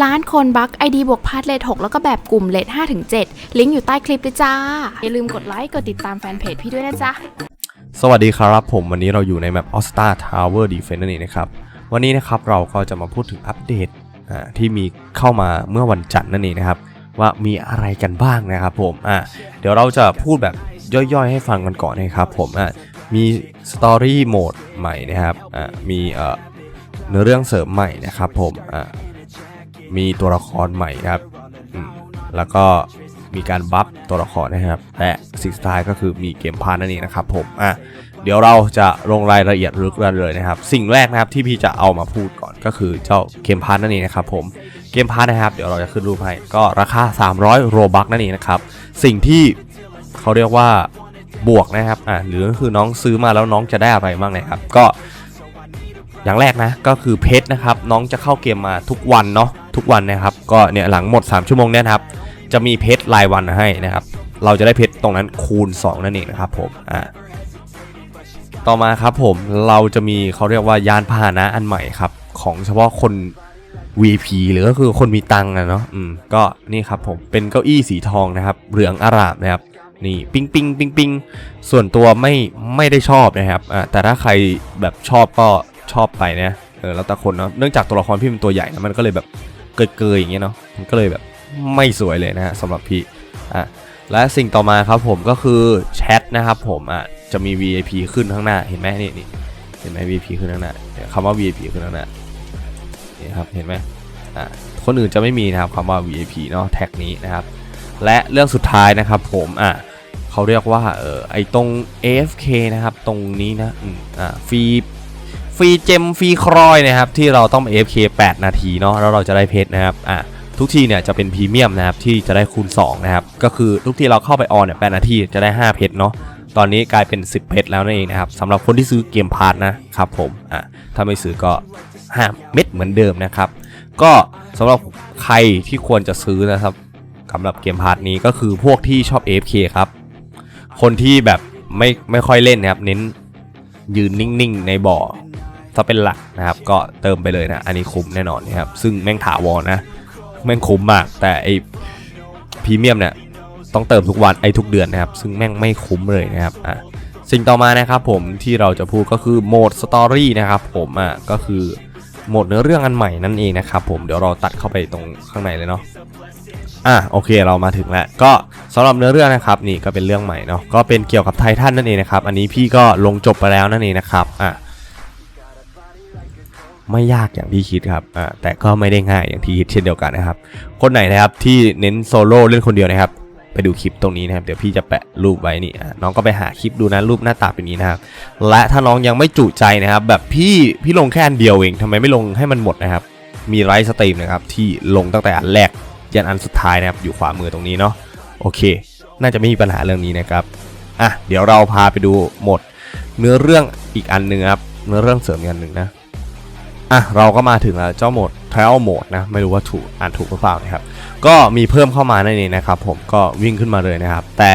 ร้านคนบัก ID บวกพาร์ทเลท6แล้วก็แบบกลุ่มเลท5ถึง7ลิงก์อยู่ใต้คลิปเลยจ้า อย่าลืมกดไลค์ กดติดตามแฟนเพจพี่ด้วยนะจ๊ะ สวัสดีครับผมวันนี้เราอยู่ในแมป All Star Tower Defense นั่นเองนะครับ วันนี้นะครับเราก็จะมาพูดถึงอัปเดตอ่าที่มีเข้ามาเมื่อวันจันทร์นั่นเองนะครับ ว่ามีอะไรกันบ้างนะครับผมอะเดี๋ยวเราจะพูดแบบย่อยๆ ให้ฟังกันก่อนนะครับผมอะมีสตอรี่โหมดใหม่นะครับอะมีเอ่อเนื้อเรื่องเสริมใหม่นะครับผมอะ มีตัวละครใหม่ครับ แล้วก็มีการบัฟตัวละครนะครับ และสิ่งสุดท้ายก็คือมีเกมพาร์นั่นเองนะครับผม อะ เดี๋ยวเราจะลงรายละเอียดลึกกันเลยนะครับ สิ่งแรกนะครับที่พี่จะเอามาพูดก่อนก็คือเจ้าเกมพาร์นั่นเองนะครับผม เกมพาร์นะครับ เดี๋ยวเราจะขึ้นรูปให้ ก็ราคา 300 โรบักนั่นเองนะครับ สิ่งที่เขาเรียกว่าบวกนะครับ อ่าหรือก็คือน้องซื้อมาแล้วน้องจะได้อะไรบ้างนะครับ ก็อย่างแรกนะก็คือเพชรนะครับ น้องจะเข้าเกมมาทุกวันเนาะ ทุกวันนะครับ ก็เนี่ยหลังหมด 3 ชั่วโมงเนี่ยครับ จะมีเพชรรายวันให้นะครับ เราจะได้เพชรตรงนั้นคูณ 2 นั่นเองนะครับผมอ่าต่อมาครับผมเราจะมีเขาเรียกว่ายานพาหนะอันใหม่ครับ ของเฉพาะคน VP หรือก็คือคนมีตังค์อะเนาะอืมก็นี่ครับผมเป็นเก้าอี้สีทองนะครับ เหลืองอารามนะครับนี่ปิ้งปิ้งปิ้งปิ้งส่วนตัวไม่ไม่ได้ชอบนะครับอ่าแต่ถ้าใครแบบชอบก็ชอบไปนะเออแล้วแต่คนเนาะเนื่องจากตัวละครพี่เป็นตัวใหญ่นะมันก็เลยแบบ เกิดเกยๆอย่างเงี้ยเนาะมันก็เลยแบบไม่สวยเลยนะฮะสำหรับพี่อะและสิ่งต่อมาครับผมก็คือแชทนะครับผมอะจะมี VIP ขึ้นข้างหน้าเห็นไหมนี่นี่เห็นไหม VIP ขึ้นข้างหน้าคำว่า VIP ขึ้นข้างหน้านี่ครับเห็นไหมอะคนอื่นจะไม่มีนะครับคำว่า VIP เนาะแท็กนี้นะครับ และเรื่องสุดท้ายนะครับผมอะเขาเรียกว่าเออไอตรง AFK นะครับตรงนี้นะอืมอะฟรี ฟรีเจมฟรีครอยนะครับที่เราต้อง AFK 8 นาทีเนาะแล้วเราจะได้เพชรนะครับอะทุกทีเนี่ยจะเป็นพรีเมียมนะครับที่จะได้คูณ2นะครับก็คือทุกทีเราเข้าไปออนเนี่ย8นาทีจะได้ 5 เพชรเนาะตอนนี้กลายเป็น 10 เพชรแล้วนั่นเองนะครับสำหรับคนที่ซื้อเกมพาร์ทนะครับผมอะถ้าไม่ซื้อก็5เม็ดเหมือนเดิมนะครับก็สำหรับใครที่ควรจะซื้อนะครับสำหรับเกมพาร์ทนี้ก็คือพวกที่ชอบ AFK ครับคนที่แบบไม่ไม่ค่อยเล่นนะครับเน้น ยืนนิ่งๆ ในบ่อถ้าเป็นหลักนะครับ ก็เติมไปเลยนะ อันนี้คุ้มแน่นอนนะครับ ซึ่งแม่งถาวรนะ แม่งคุ้มมาก แต่ไอพรีเมียมเนี่ยต้องเติมทุกวันไอทุกเดือนนะครับ ซึ่งแม่งไม่คุ้มเลยนะครับอะสิ่งต่อมานะครับผมที่เราจะพูดก็คือโหมดสตอรี่นะครับผมอะก็คือโหมดเนื้อเรื่องอันใหม่นั่นเองนะครับผมเดี๋ยวเราตัดเข้าไปตรงข้างในเลยเนาะ อะโอเคเรามาถึงแล้วก็สำหรับเนื้อเรื่องนะครับนี่ก็เป็นเรื่องใหม่เนาะก็เป็นเกี่ยวกับไททันนั่นเองนะครับอันนี้พี่ก็ลงจบไปแล้วนั่นเองนะครับอะไม่ยากอย่างที่คิดครับอ่าแต่ก็ไม่ได้ง่ายอย่างที่คิดเช่นเดียวกันนะครับ คนไหนนะครับที่เน้นโซโล่เล่นคนเดียวนะครับ ไปดูคลิปตรงนี้นะครับ เดี๋ยวพี่จะแปะรูปไว้นี่น้องก็ไปหาคลิปดูนะรูปหน้าตาเป็นนี้นะครับ และถ้าน้องยังไม่จุใจนะครับ แบบพี่พี่ลงแค่อันเดียวเองทำไมไม่ลงให้มันหมดนะครับ มีไลฟ์สตรีมนะครับที่ลงตั้งแต่อันแรก ยันอันสุดท้ายนะครับอยู่ขวามือตรงนี้เนาะโอเค น่าจะไม่มีปัญหาเรื่องนี้นะครับอะเดี๋ยวเราพาไปดูหมด เนื้อเรื่องอีกอันหนึ่งครับเนื้อเรื่องเสริมอีกอันหนึ่งนะอะเราก็มาถึงแล้วเจ้าโหมด Trial Mode นะไม่รู้ว่าถูกอ่านถูกหรือเปล่านะครับก็มีเพิ่มเข้ามาในนเองนะครับ ผมก็วิ่งขึ้นมาเลยนะครับ แต่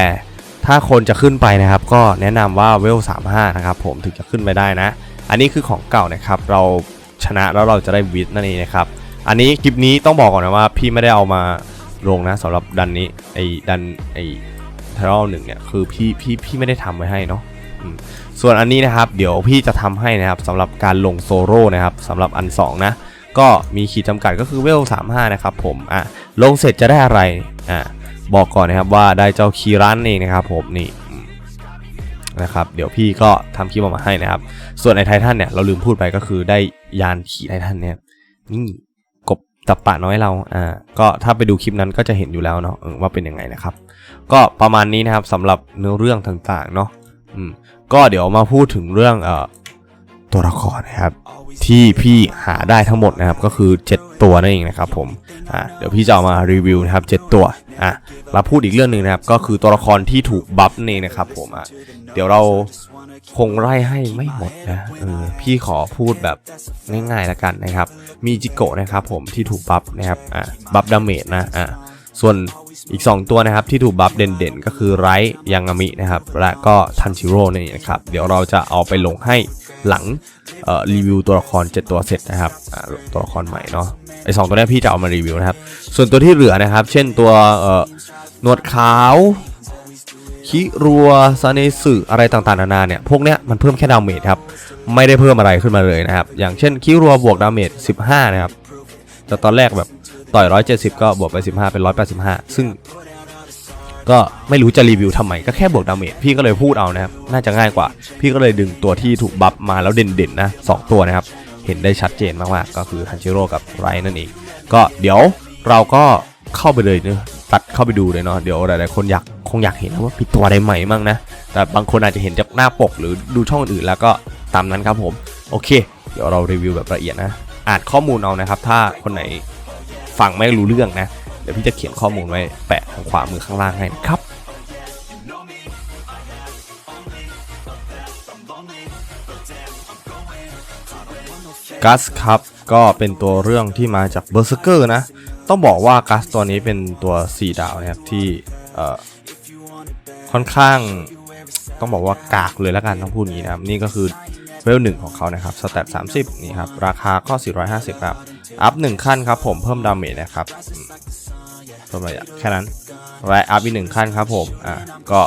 ถ้าคนจะขึ้นไปนะครับ ก็แนะนำว่าเวล35 นะครับ ผมถึงจะขึ้นไปได้นะ อันนี้คือของเก่านะครับ เราชนะแล้วเราจะได้วิทนั่นเองนะครับ อันนี้คลิปนี้ต้องบอกก่อนนะว่า พี่ไม่ได้เอามาลงนะสำหรับดันนี้ไอ้ดันไอ้ Trial หนึ่งเนี่ยคือพี่พี่พี่ไม่ได้ทำไว้ให้เนาะส่วนอันนี้นะครับ เดี๋ยวพี่จะทำให้นะครับสำหรับการลงโซโล่นะครับสำหรับอัน 2 นะ ก็มีขีดจำกัดก็คือเวล35นะครับผมอะลงเสร็จจะได้อะไรอะบอกก่อนนะครับว่าได้เจ้าคีรันเองนะครับผมนี่นะครับเดี๋ยวพี่ก็ทำคลิปออกมาให้นะครับ ส่วนไอ้ไททันเนี่ยเราลืมพูดไปก็คือได้ยานขี่ไททันเนี่ยนี่ ตับปะน้อยเรา อ่า ก็ถ้าไปดูคลิปนั้นก็จะเห็นอยู่แล้วเนาะว่าเป็นยังไงนะครับ ก็ประมาณนี้นะครับสำหรับเนื้อเรื่องต่างๆ เนาะ อืม ก็เดี๋ยวมาพูดถึงเรื่องเอ่อตัวละครนะครับ ที่พี่หาได้ทั้งหมดนะครับ ก็คือ 7 ตัวนั่นเองนะครับผม อ่า เดี๋ยวพี่จะเอามารีวิวนะครับ 7 ตัว อะมาพูดอีกเรื่องหนึ่งนะครับ ก็คือตัวละครที่ถูกบัฟนั่นเองนะครับผม อะ เดี๋ยวเรา คงไล่ให้ไม่หมดนะเออพี่ขอพูดแบบง่ายๆแล้วกันนะครับ มีจิโกะนะครับผมที่ถูกบัฟนะครับอะบัฟดาเมจนะอะส่วนอีก 2 ตัวนะครับที่ถูกบัฟเด่นๆ ก็คือไรยังามินะครับ และก็ทันชิโร่นี่นเองนะครับ เดี๋ยวเราจะเอาไปลงให้หลังเอ่อรีวิวตัวละคร 7 ตัวเสร็จนะครับอ่าตัวละครใหม่เนาะไอสองตัวนี้พี่จะเอามารีวิวนะครับ ส่วนตัวที่เหลือนะครับ เช่นตัวเอ่อหนวดขาว คิรัวซาเนสึอะไรต่างๆนานาเนี่ย พวกเนี้ยมันเพิ่มแค่ดาเมจครับ ไม่ได้เพิ่มอะไรขึ้นมาเลยนะครับ อย่างเช่นคิรัวบวกดาเมจ15 นะครับแต่ตอนแรกแบบต่อย 170 ก็บวกไป 15 เป็น 185 ซึ่งก็ไม่รู้จะรีวิวทำไมก็แค่บวกดาเมจพี่ก็เลยพูดเอานะครับ น่าจะง่ายกว่า พี่ก็เลยดึงตัวที่ถูกบัฟมาแล้วเด่นๆนะสองตัวนะครับ เห็นได้ชัดเจนมากๆ ก็คือทันชิโร่กับไรนั่นเอง ก็เดี๋ยวเราก็เข้าไปเลยเนอ ตัดเข้าไปดูเลยเนาะเดี๋ยวหลายๆคนอยากคงอยากเห็นว่ามีตัวอะไรใหม่มั่งนะ แต่บางคนอาจจะเห็นจากหน้าปกหรือดูช่องอื่นแล้วก็ตามนั้นครับผมโอเค เดี๋ยวเรารีวิวแบบละเอียดนะอ่านข้อมูลเอานะครับ ถ้าคนไหนฟังไม่รู้เรื่องนะ เดี๋ยวพี่จะเขียนข้อมูลไว้แปะทางขวามือข้างล่างให้นะครับกัสครับก็เป็นตัวเรื่องที่มาจากเบอร์ s เกอร์นะ ต้องบอกว่ากัสตัวนี้เป็นตัว 4 ดาวนะครับที่เค่อนข้างต้องบอกว่ากากเลยแล้วกันต้องพูดงนี้นะครับ นี่ก็คือเวลหนึ่งของเขานะครับสแตท30 นี่ครับ ราคาก็ 450 ครับ อัพ 1 ขั้นครับผมเพิ่มดาเมจนะครับเพิ่มอะไรอะแค่นั้นและอัพอีกหนึ่งขั้นครับผมอะก็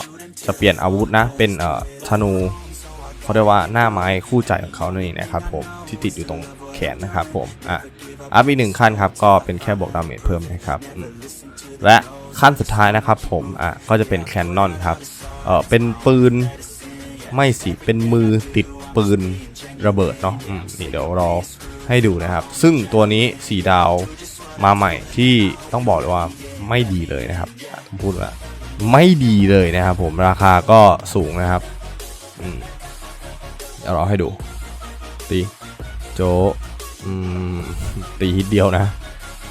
จะเปลี่ยนอาวุธนะ เป็นเอ่อธนูเขาเรียกว่าหน้าไม้คู่ใจของเขานั่นเองนะครับผมที่ติดอยู่ตรง นนะครับผมอะอัพอีกหนึ่งขั้นครับก็เป็นแค่บวกดาเมจเพิ่มนะครับและขั้นสุดท้ายนะครับผมอะก็จะเป็นแคนนอนครับเออเป็นปืนไม่สิเป็นมือติดปืนระเบิดเนาะอืมนี่เดี๋ยวราให้ดูนะครับ ซึ่งตัวนี้สีดาวมาใหม่ที่ต้องบอกเลยว่าไม่ดีเลยนะครับอะพูดว่าไม่ดีเลยนะครับผมราคาก็สูงนะครับอืมเดี๋ยวราให้ดูตีโจ อืมตีฮิตเดียวนะ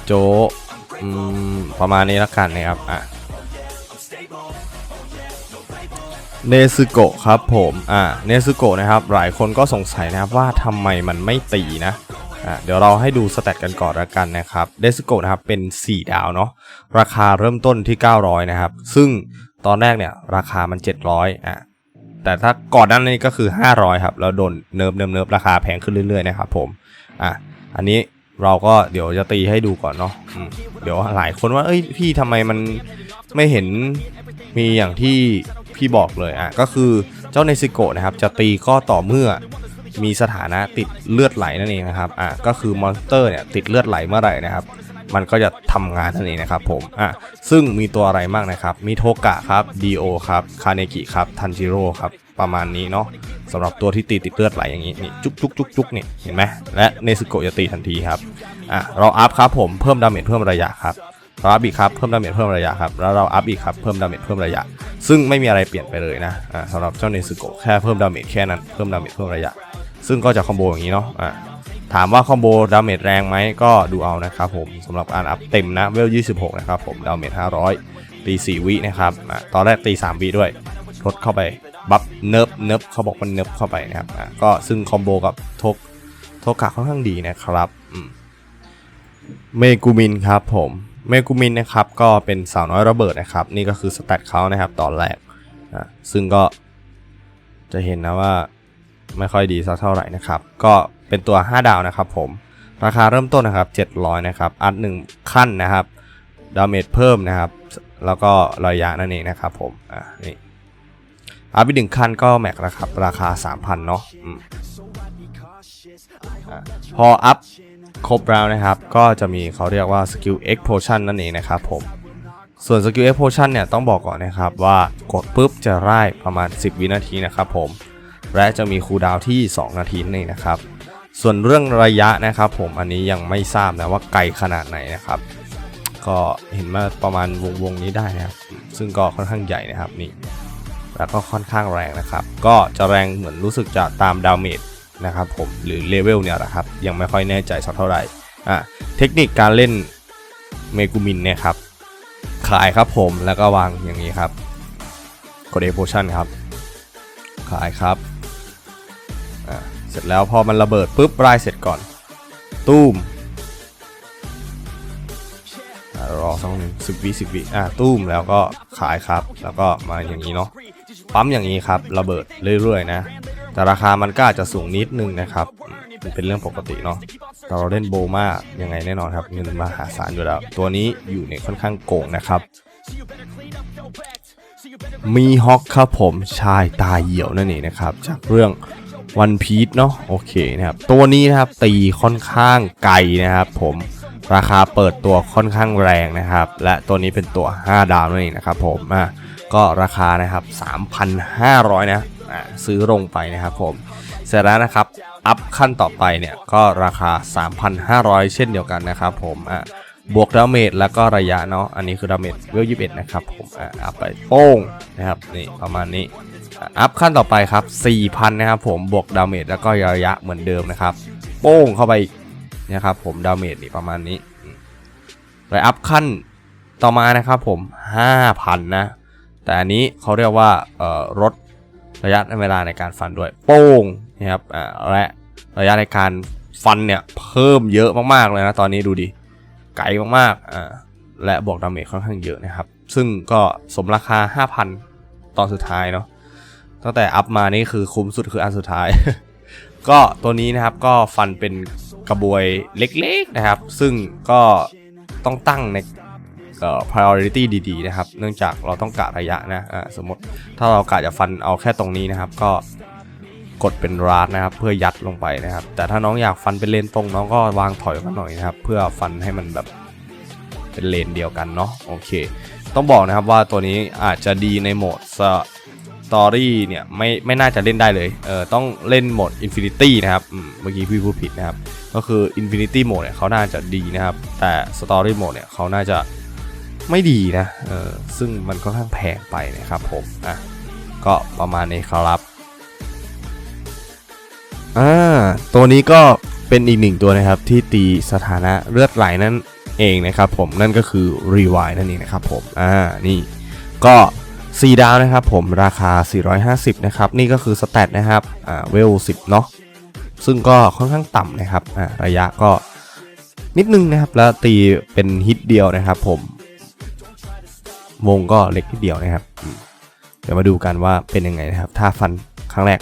โจอืมประมาณนี้ล้วกันนะครับอะเนซึโกะครับผมอ่าเนซึโกะนะครับ หลายคนก็สงสัยนะครับว่าทำไมมันไม่ตีนะอะเดี๋ยวเราให้ดูสแตทกันก่อนละกันนะครับเนซึโกะนะครับเป็น 4 ดาวเนาะราคาเริ่มต้นที่ 900 นะครับ ซึ่งตอนแรกเนี่ยราคามัน 700อะแต่ถ้าก่อนนั้นนี้ก็คือ 500 ครับ แล้วโดนเนิบเนิบเนิบราคาแพงขึ้นเรื่อยๆนะครับผม อะอันนี้เราก็เดี๋ยวจะตีให้ดูก่อนเนาะเดี๋ยวหลายคนว่าเอ้ยพี่ทำไมมันไม่เห็นมีอย่างที่พี่บอกเลยอะก็คือเจ้าเนซิโกะนะครับ จะตีก็ต่อเมื่อมีสถานะติดเลือดไหลนั่นเองนะครับอะก็คือมอนสเตอร์เนี่ยติดเลือดไหลเมื่อไหร่นะครับ มันก็จะทำงานนั่นเองนะครับผมอะซึ่งมีตัวอะไรบ้างนะครับ มีโทกะครับดีโอครับคาเนกิครับทันจิโร่ครับ ประมาณนี้เนาะสำหรับตัวที่ตีติดเลือดไหลอย่างนี้นี่จุกจุกจุกจุกนี่เห็นไหมและเนซึโกะจะตีทันทีครับอะเราอัพครับผมเพิ่มดาเมจเพิ่มระยะครับเราอัพอีกครับเพิ่มดาเมจเพิ่มระยะครับแล้วเราอัพอีกครับเพิ่มดาเมจเพิ่มระยะ ซึ่งไม่มีอะไรเปลี่ยนไปเลยนะอะสำหรับเจ้าเนซึโกะแค่เพิ่มดาเมจแค่นั้นเพิ่มดาเมจเพิ่มระยะ ซึ่งก็จะคอมโบอย่างนี้เนาะอะถามว่าคอมโบดาเมจแรงไหมก็ดูเอานะครับผมสำหรับการอัพเต็มนะเวล 26 นะครับผมดาเมจ500 ตี 4 วินะครับอะตอนแรกตี 3 วิด้วยลดเข้าไป บัฟเนิบเนิบเขาบอกมันเนิบเข้าไปนะครับอะก็ซึ่งคอมโบกับโทกโทกะค่อนข้างดีนะครับเมกูมินครับผมเมกูมินนะครับก็เป็นสาวน้อยระเบิดนะครับ นี่ก็คือสแตทเขานะครับตอนแรกอะซึ่งก็จะเห็นนะว่าไม่ค่อยดีสักเท่าไหร่นะครับ ก็เป็นตัว 5 ดาวนะครับผมราคาเริ่มต้นนะครับ 700 นะครับอัด1ขั้นนะครับดาเมจเพิ่มนะครับ แล้วก็ระยะนั่นเองนะครับผมอะนี่ อัพอีกหนึ่งขั้นก็แม็กนะครับราคา 3,000 เนาะพออัพครบแล้วนะครับ ก็จะมีเขาเรียกว่าสกิล X Potion นั่นเองนะครับผม ส่วนสกิล X Potion เนี่ยต้องบอกก่อนนะครับว่ากดปุ๊บจะไล่ประมาณ 10 วินาทีนะครับผม และจะมีคูลดาวน์ที่ 2 นาทีนั่นเองนะครับ ส่วนเรื่องระยะนะครับผมอันนี้ยังไม่ทราบนะว่าไกลขนาดไหนนะครับ ก็เห็นมาประมาณวงวงนี้ได้นะครับ ซึ่งก็ค่อนข้างใหญ่นะครับนี่ แล้วก็ค่อนข้างแรงนะครับ ก็จะแรงเหมือนรู้สึกจะตามดาเมจนะครับผมหรือเลเวลเนี่ยแหละครับ ยังไม่ค่อยแน่ใจสักเท่าไหร่อะเทคนิคการเล่นเมกูมินเนี่ยครับขายครับผมแล้วก็วางอย่างนี้ครับกดเอโพชั่นครับ ขายครับอะเสร็จแล้วพอมันระเบิดปุ๊บรายเสร็จก่อนตุ้มรอสักหนึ่งสิบวิสิบวิอะตุ้มแล้วก็ขายครับ แล้วก็มาอย่างนี้เนาะ ปั๊มอย่างนี้ครับระเบิดเรื่อยๆนะ แต่ราคามันก็อาจจะสูงนิดนึงนะครับเป็นเรื่องปกติเนาะแต่เราเล่นโบมากยังไงแน่นอนครับเงินมหาศาลอยู่แล้ว ตัวนี้อยู่ในค่อนข้างโกงนะครับ มีฮอกครับผมชายตาเหี่ยวนั่นเองนะครับ จากเรื่องวันพี e เนาะโอเคนะครับ ตัวนี้นะครับตีค่อนข้างไกลนะครับ ผมราคาเปิดตัวค่อนข้างแรงนะครับ และตัวนี้เป็นตัว 5 ดาวนั่นเองนะครับผมอะ ก็ราคานะครับ 3,500นะอะซื้อลงไปนะครับผม เสร็จแล้วนะครับ อัพขั้นต่อไปเนี่ย ก็ราคา 3,500 เช่นเดียวกันนะครับผมอะบวกดาเมจแล้วก็ระยะเนาะ อันนี้คือดาเมจเวล21นะครับผมอะอัพไปโป้งนะครับนี่ประมาณนี้ อัพขั้นต่อไปครับ 4,000 นะครับผมบวกดาเมจแล้วก็ระยะเหมือนเดิมนะครับ โป้งเข้าไปนะครับผมดาเมจนี่ประมาณนี้ไปอัพขั้นต่อมานะครับผม 5,000 นะ แต่อันนี้เขาเรียกว่าลดระยะเวลาในการฟันด้วย โป้งนะครับและระยะในการฟันเนี่ยเพิ่มเยอะมากๆเลยนะตอนนี้ดูดิไกลมากๆอ่าและบวกดาเมจค่อนข้างเยอะนะครับ ซึ่งก็สมราคา 5,000 ตอนสุดท้ายเนาะตั้งแต่อัพมานี่คือคุ้มสุดคืออันสุดท้าย ก็ตัวนี้นะครับก็ฟันเป็นกระบวยเล็กๆนะครับ ซึ่งก็ต้องตั้งใน priority ดีๆนะครับ เนื่องจากเราต้องกะระยะนะอ่าสมมติถ้าเรากะจะฟันเอาแค่ตรงนี้นะครับ ก็กดเป็นราดนะครับ เพื่อยัดลงไปนะครับ แต่ถ้าน้องอยากฟันเป็นเลนตรงน้องก็วางถอยมาหน่อยนะครับ เพื่อฟันให้มันแบบเป็นเลนเดียวกันเนาะโอเค ต้องบอกนะครับว่าตัวนี้อาจจะดีในโหมดสตอรี่เนี่ยไม่ไม่น่าจะเล่นได้เลย เออต้องเล่นโหมด Infinity นะครับ เมื่อกี้พี่พูดผิดนะครับ ก็คือ Infinity Mode เนี่ยเขาน่าจะดีนะครับ แต่ Story Mode เนี่ยเขาน่าจะ ไม่ดีนะเออซึ่งมันค่อนข้างแพงไปนะครับผมอะก็ประมาณนี้ครับอ่าตัวนี้ก็เป็นอีกหนึ่งตัวนะครับที่ตีสถานะเลือดไหลนั่นเองนะครับผมนั่นก็คือ Rewind นั่นเองนะครับผมอ่านี่ก็4ดาวนะครับผมราคา 450 นะครับ นี่ก็คือสแตทนะครับอ่าเวล 10 เนาะซึ่งก็ค่อนข้างต่ำนะครับอ่าระยะก็นิดนึงนะครับ แล้วตีเป็นฮิตเดียวนะครับผม วงก็เล็กทีเดียวนะครับ เดี๋ยวมาดูกันว่าเป็นยังไงนะครับ ถ้าฟันครั้งแรก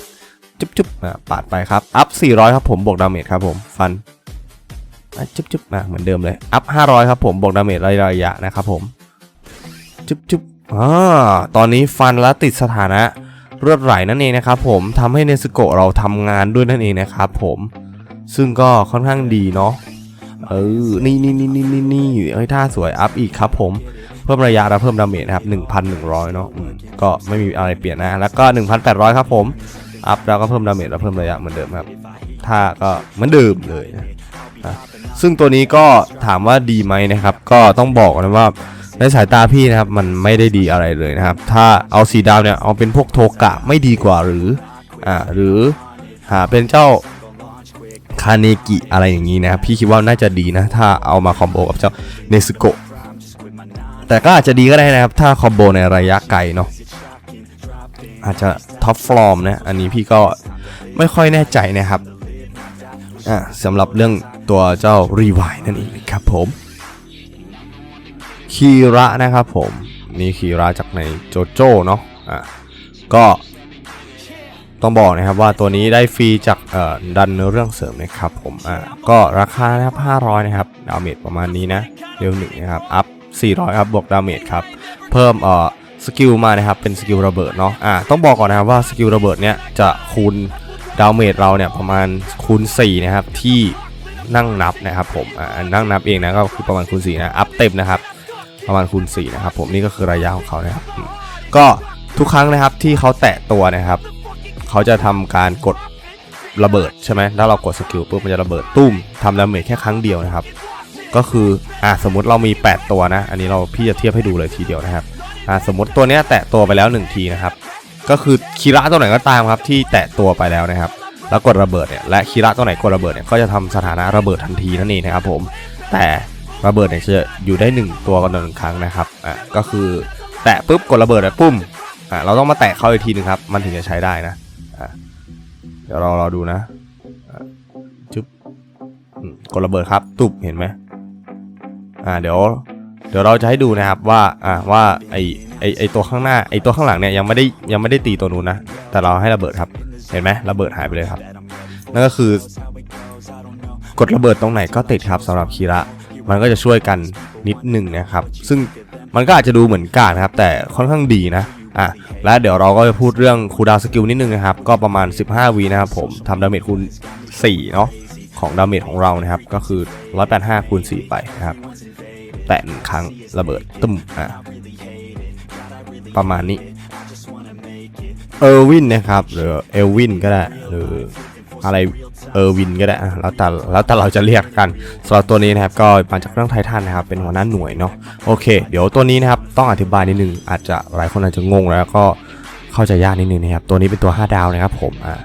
จุ๊บจุ๊บอะปาดไปครับ อัพ 400 ครับผมบวกดาเมจครับผม ฟันจุ๊บจุ๊บอะเหมือนเดิมเลย อัพ 500 ครับผมบวกดาเมจระยะนะครับผม จุ๊บจุ๊บอ่าตอนนี้ฟันแล้วติดสถานะเลือดไหลนั่นเองนะครับผมทำให้เนสโกะเราทำงานด้วยนั่นเองนะครับผมซึ่งก็ค่อนข้างดีเนาะเออนี่นี่นี่นี่นี่นี่เอ้ยท่าสวยอัพอีกครับผม พิ่มระยะและเพิ่มดาเมจนะครับ 1,100 เนาะอืมก็ไม่มีอะไรเปลี่ยนนะ แล้วก็ 1,800 ครับผม อัพแล้วก็เพิ่มดาเมจและเพิ่มระยะเหมือนเดิมครับท่าก็เหมือนเดิมเลยนะซึ่งตัวนี้ก็ถามว่าดีไหมนะครับ ก็ต้องบอกนะว่าในสายตาพี่นะครับมันไม่ได้ดีอะไรเลยนะครับ ถ้าเอาสีดาวเนี่ยเอาเป็นพวกโทกะไม่ดีกว่าหรืออ่าหรือหาเป็นเจ้าคาเนกิอะไรอย่างนี้นะครับพี่คิดว่าน่าจะดีนะ ถ้าเอามาคอมโบกับเจ้าเนซึโกะ แต่ก็อาจจะดีก็ได้นะครับ ถ้าคอมโบในระยะไกลเนาะอาจจะท็อปฟอร์มนะอันนี้พี่ก็ไม่ค่อยแน่ใจนะครับอ่าสำหรับเรื่องตัวเจ้ารีไวนั่นเองครับผมคีระนะครับผมนี่คีระจากในโจโจ้เนาะอะก็ต้องบอกนะครับว่าตัวนี้ได้ฟรีจากเอ่อดันเนื้อเรื่องเสริมนะครับผมอ่าก็ราคานะครับ500 นะครับดาเมจประมาณนี้นะเร็วหนึ่งนะครับอัพ 400 ครับ บวกดาเมจครับ เพิ่มเอ่อสกิลมานะครับ เป็นสกิลระเบิดเนาะ อ่า ต้องบอกก่อนนะครับว่าสกิลระเบิดเนี่ยจะคูณดาเมจเราเนี่ยประมาณคูณ 4 นะครับ ที่นั่งนับนะครับผม อ่า นั่งนับเองนะก็คือประมาณคูณ 4 นะ อัพเต็มนะครับ ประมาณคูณ 4 นะครับผม นี่ก็คือระยะของเขานะครับ ก็ทุกครั้งนะครับที่เขาแตะตัวนะครับ เขาจะทำการกดระเบิดใช่ไหมถ้าเรากดสกิลปุ๊บมันจะระเบิดตุ้มทำดาเมจแค่ครั้งเดียวนะครับ ก็คืออ่าสมมุติเรามี 8 ตัวนะ อันนี้เราพี่จะเทียบให้ดูเลยทีเดียวนะครับอ่าสมมติตัวเนี้ยแตะตัวไปแล้ว 1 ทีนะครับ ก็คือคีระตัวไหนก็ตามครับที่แตะตัวไปแล้วนะครับ แล้วกดระเบิดเนี่ยและคีระตัวไหนกดระเบิดเนี่ยก็จะทำสถานะระเบิดทันทีนั่นเองนะครับผมแต่ระเบิดเนี่ยจะอยู่ได้หนึ่งตัวกันต่อหนึ่งครั้งนะครับอะก็คือแตะปุ๊บกดระเบิดไปปุ้มอะเราต้องมาแตะเข้าอีกทีหนึงครับมันถึงจะใช้ได้นะอะเดี๋ยวเรารอดูนะอะจึ๊บกดระเบิดครับตุบเห็นไหม อ่าเดี๋ยวเดี๋ยวเราจะให้ดูนะครับว่าอ่าว่าไอไอไอตัวข้างหน้าไอตัวข้างหลังเนี่ยยังไม่ได้ยังไม่ได้ตีตัวนู้นนะแต่เราให้ระเบิดครับเห็นไหมระเบิดหายไปเลยครับนั่นก็คือกดระเบิดตรงไหนก็ติดครับสำหรับคีระมันก็จะช่วยกันนิดหนึ่งนะครับ ซึ่งมันก็อาจจะดูเหมือนกาดนะครับ แต่ค่อนข้างดีนะอะและเดี๋ยวเราก็จะพูดเรื่องคูดาวสกิลนิดนึงนะครับ ก็ประมาณ 15วีนะครับผมทำดาเมจคูณ4เนาะ ของดาเมจของเรานะครับ ก็คือ 185คูณ4ไปนะครับ แตะหนึ่งครั้งระเบิดตึมอะประมาณนี้เออร์วินนะครับ หรือเอลวินก็ได้ หรืออะไรเออร์วินก็ได้แล้วแต่แล้วแต่เราจะเรียกกันสำหรับตัวนี้นะครับก็มาจากเรื่องไททันนะครับ เป็นหัวหน้าหน่วยเนาะโอเค เดี๋ยวตัวนี้นะครับต้องอธิบายนิดนึงอาจจะหลายคนอาจจะงงแล้วก็เข้าใจยากนิดนึงนะครับ ตัวนี้เป็นตัว 5 ดาวนะครับผมอ่า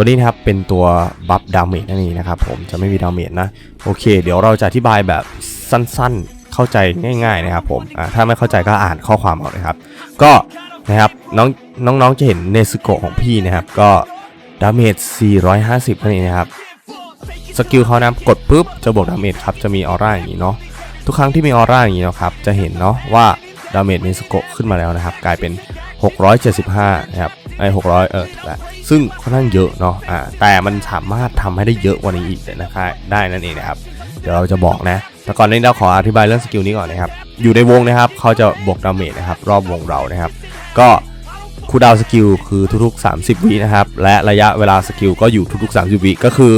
ตัวนี้นะครับเป็นตัวบัฟดาเมจนั่นเองนะครับผมจะไม่มีดาเมจนะโอเค เดี๋ยวเราจะอธิบายแบบสั้นๆเข้าใจง่าย ๆนะครับผมถ้าไม่เข้าใจก็อ่านข้อความเอาเลยครับ ก็นะครับน้องน้องๆจะเห็นเนสโกะของพี่นะครับ ก็ดาเมจ 450นั่นเองนะครับสกิลเขานะกดปุ๊บจะบวกดาเมจครับจะมีออร่าอย่างนี้เนาะทุกครั้งที่มีออร่าอย่างนี้นะครับจะเห็นเนาะว่าดาเมจเนสโกะขึ้นมาแล้วนะครับ กลายเป็น 675 นะครับ ไอ้600เออถูกแล้วซึ่งค่อนข้างเยอะเนาะอ่าแต่มันสามารถทำให้ได้เยอะกว่านี้อีกนะครับได้นั่นเองนะครับ เดี๋ยวเราจะบอกนะแต่ก่อนนี้เราขออธิบายเรื่องสกิลนี้ก่อนนะครับ อยู่ในวงนะครับเขาจะบวกดาเมจนะครับรอบวงเรานะครับ ก็คูดาวสกิลคือทุกๆ 30 วินะครับ และระยะเวลาสกิลก็อยู่ทุกๆ 30 วิก็คือ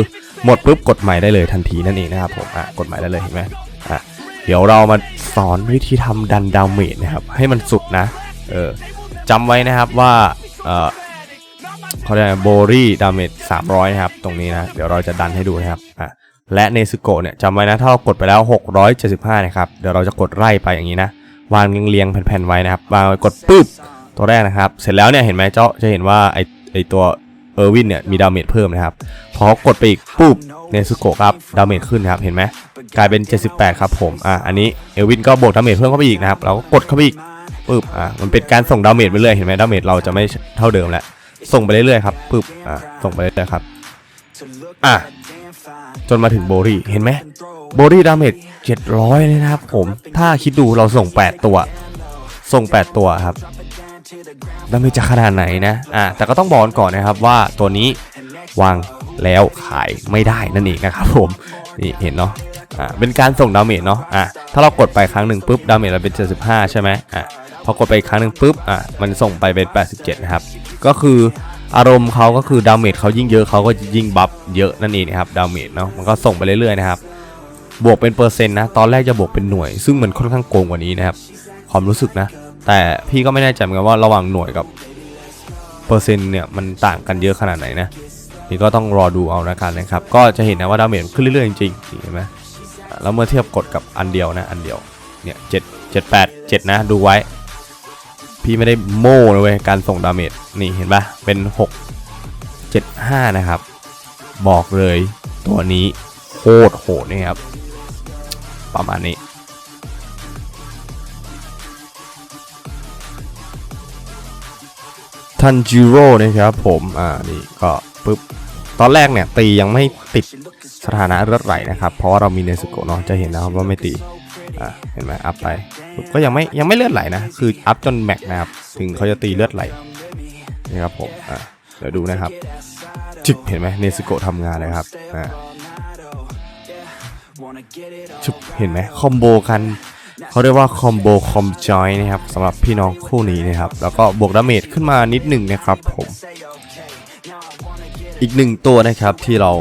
หมดปุ๊บกดใหม่ได้เลยทันทีนั่นเองนะครับผมอะกดใหม่ได้เลยเห็นไหมอะเดี๋ยวเรามาสอนวิธีทำดันดาเมจนะครับให้มันสุดนะเออจำไว้นะครับว่า เออเขาเรียกโบรี่ดาเมจ300 นะครับ ตรงนี้นะ เดี๋ยวเราจะดันให้ดูนะครับอะและเนซึโกะเนี่ยจำไว้นะ ถ้าเรากดไปแล้ว 675 นะครับ เดี๋ยวเราจะกดไล่ไปอย่างนี้นะ วางเรียงๆแผ่นๆไว้นะครับ วางไว้กดปุ๊บ ตัวแรกนะครับ เสร็จแล้วเนี่ยเห็นไหมเจ้าจะเห็นว่าไอไอตัวเออร์วินเนี่ยมีดาเมจเพิ่มนะครับ พอกดไปอีกปุ๊บเนซุโกะครับดาเมจขึ้นครับ เห็นไหมกลายเป็น 78 ครับผม อะ อันนี้เอลวินก็บวกดาเมจเพิ่มเข้าไปอีกนะครับ เราก็กดเข้าไปอีก ปุ๊บอะมันเป็นการส่งดาเมจไปเรื่อยเห็นไหมดาเมจเราจะไม่เท่าเดิมแล้วส่งไปเรื่อยๆครับปุ๊บอะส่งไปเรื่อยๆครับอะจนมาถึงโบรี่เห็นไหมโบรี่ดาเมจ700เลยนะครับผมถ้าคิดดูเราส่ง 8 ตัว ส่ง 8 ตัวครับดาเมจจะขนาดไหนนะอ่าแต่ก็ต้องบอกก่อนนะครับว่าตัวนี้วาง แล้วขายไม่ได้นั่นเองนะครับผมนี่เห็นเนาะอ่าเป็นการส่งดาเมจเนาะอ่าถ้าเรากดไปครั้งหนึ่งปุ๊บดาเมจเราเป็น 75 ใช่ไหมอ่าพอกดไปครั้งหนึ่งปุ๊บอ่ามันส่งไปเป็น 87 นะครับ ก็คืออารมณ์เขาก็คือดาเมจเขายิ่งเยอะเขาก็ยิ่งบัฟเยอะนั่นเองนะครับดาเมจเนาะมันก็ส่งไปเรื่อยๆนะครับบวกเป็นเปอร์เซ็นต์นะตอนแรกจะบวกเป็นหน่วย ซึ่งมันค่อนข้างโกงกว่านี้นะครับความรู้สึกนะ แต่พี่ก็ไม่แน่ใจเหมือนกันว่าระหว่างหน่วยกับเปอร์เซ็นต์เนี่ยมันต่างกันเยอะขนาดไหนนะ นี่ก็ต้องรอดูเอานะกันนะครับ ก็จะเห็นนะว่าดาเมจขึ้นเรื่อยๆจริงๆเห็นไหมแล้วเมื่อเทียบกดกับอันเดียวนะอันเดียวเนี่ยเจ็ดเจ็ดแปดเจ็ดนะดูไว้ พี่ไม่ได้โม่เลยเว้ยการส่งดาเมจนี่เห็นปะเป็นหกเจ็ดห้านะครับ บอกเลยตัวนี้โคตรโหดนะครับ ประมาณนี้ทันจิโร่นะครับผม อ่า นี่ก็ปึ๊บ ตอนแรกเนี่ยตียังไม่ติดสถานะเลือดไหลนะครับ เพราะว่าเรามีเนสโกเนาะจะเห็นนะครับว่าไม่ตีอ่าเห็นไหมอัพไปก็ยังไม่ยังไม่เลือดไหลนะ คืออัพจนแม็กนะครับ ถึงเขาจะตีเลือดไหลนะครับผมอ่าเดี๋ยวดูนะครับจึกเห็นไหมเนสโกทำงานเลยครับอ่าชุบเห็นไหมคอมโบกันเขาเรียกว่าคอมโบคอมจอยนะครับสำหรับพี่น้องคู่นี้นะครับ แล้วก็บวกดาเมจขึ้นมานิดหนึ่งนะครับผม อีกหนึ่งตัวนะครับที่เรา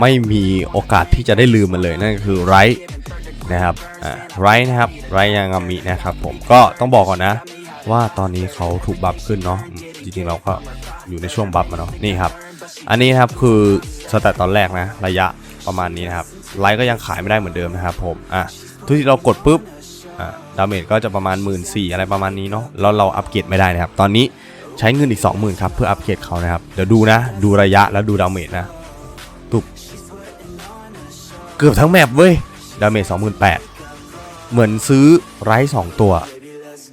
ไม่มีโอกาสที่จะได้ลืมมันเลยนั่นก็คือไรนะครับอ่าไรนะครับไรยางามินะครับผมก็ต้องบอกก่อนนะ ว่าตอนนี้เขาถูกบัฟขึ้นเนาะจริงๆเราก็อยู่ในช่วงบัฟมาเนาะนี่ครับ อันนี้นะครับคือสแตตตอนแรกนะ ระยะประมาณนี้นะครับไลท์ก็ยังขายไม่ได้เหมือนเดิมนะครับผมอะทุกที่เรากดปุ๊บอ่าดาเมจก็จะประมาณ 1 4ื่นอะไรประมาณนี้เนาะแล้วเราอัปเกรดไม่ได้นะครับ ตอนนี้ ใช้เงินอีก 20,000ครับเพื่ออัปเกรดเขานะครับ เดี๋ยวดูนะ ดูระยะแล้วดูดาเมจนะตุบเกือบทั้งแมปเว้ย ดาเมจ28,000 เหมือนซื้อไร้สองตัว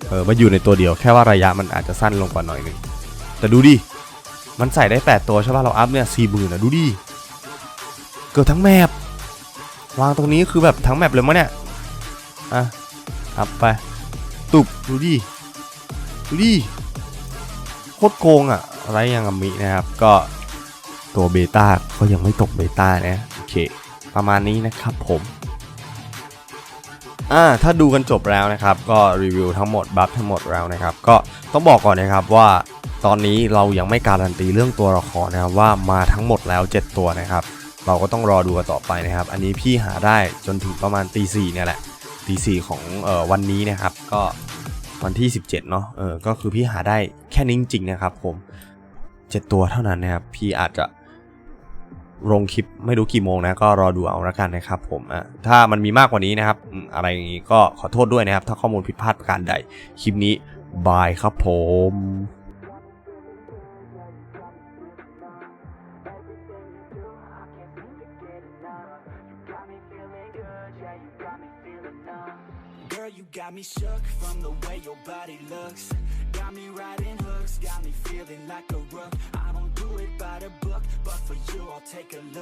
เออมาอยู่ในตัวเดียวแค่ว่าระยะมันอาจจะสั้นลงกว่าหน่อยหนึงแต่ดูดิ มันใส่ได้ 8 ตัวใช่ป่ะเราอัพเนี่ย4 0,000นะดูดิ เกือบทั้งแมปวางตรงนี้คือแบบทั้งแมปเลยมั้งเนี่ย อะ อัพไป ตุบดูดิ ดูดิ คตรโกงอะอะไรยังกับมินะครับ ก็ตัวเบต้าก็ยังไม่ตกเบต้านะโอเค ประมาณนี้นะครับผมอ่าถ้าดูกันจบแล้วนะครับ ก็รีวิวทั้งหมดบัฟทั้งหมดแล้วนะครับ ก็ต้องบอกก่อนนะครับว่าตอนนี้เรายังไม่การันตีเรื่องตัวละครนะครับว่ามาทั้งหมดแล้ว 7 ตัวนะครับ เราก็ต้องรอดูกันต่อไปนะครับ อันนี้พี่หาได้จนถึงประมาณตีสี่เนี่ยแหละตีสี่ของออวันนี้นะครับ ก็ วันที่ 17 เนาะเออก็คือพี่หาได้แค่นี้จริงๆนะครับผม 7 ตัวเท่านั้นนะครับ พี่อาจจะลงคลิปไม่รู้กี่โมงนะ ก็รอดูเอาละกันนะครับผมอะถ้ามันมีมากกว่านี้นะครับ อะไรอย่างงี้ก็ขอโทษด้วยนะครับ ถ้าข้อมูลผิดพลาดประการใด คลิปนี้บายครับผม Girl, you got me shook from the way your body looks. Got me riding hooks, got me feeling like a rook. I don't do it by the book, but for you, I'll take a look.